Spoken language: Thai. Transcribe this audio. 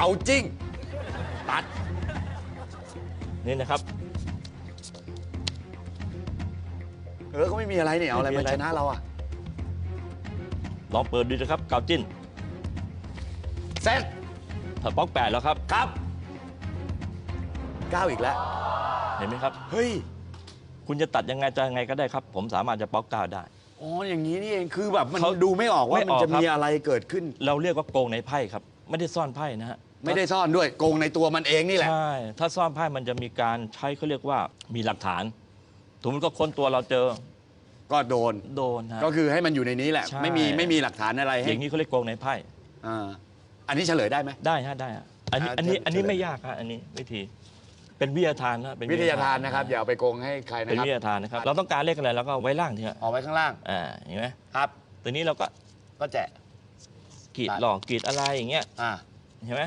เกาจิ้ง ตัด นี่นะครับ เออ ก็ไม่มีอะไรเนี่ย เอาอะไรไม่มีมาอะไรชนะเราอะ ลองเปิดดูนะครับ เกาจิ้นเสร็จถ้าป๊อกแปดแล้วครับ ครับเก้าอีกแล้ว เห็นไหมครับ เฮ้ย คุณจะตัดยังไงจะยังไงก็ได้ครับ ผมสามารถจะป๊อกเก้าได้อ๋ออย่างนี้นี่เองคือแบบมันเขาดูไม่ออกว่าไม่มันออกจะครับมีอะไรเกิดขึ้น เราเรียกว่าโกงในไพ่ครับ ไม่ได้ซ่อนไพ่นะฮะ ไม่ได้ซ่อนด้วยโกงในตัวมันเองนี่แหละ ใช่ ถ้าซ่อนไพ่มันจะมีการใช้เขาเรียกว่ามีหลักฐานสมมติก็ค้นตัวเราเจอก็โดน โดนฮะ ก็คือให้มันอยู่ในนี้แหละ ใช่ ไม่มีไม่มีหลักฐานอะไรอให้ย่างนี้เขาเรียกโกงในไพ่อ่าอันนี้เฉลยได้ไหม ได้ฮะได้ฮะอันนี้อ่าอันนี้เชิญอันนี้เชิญ ไม่ยากฮะอันนี้วิธีเป็นวิทยาทานนะเป็นวิทยาทานนะครับ อย่าเอาไปโกงให้ใครนะเป็นครับวิทยาทานนะครับเราต้องการเลขอะไรเราก็ไว้ล่างทีฮะเอาไว้ข้างล่างอ่าเห็นไหมครับ ตัวนี้เราก็ก็แจกกรีดตัดหลอกกรีดอะไรอย่างเงี้ยอ่า เห็นไหม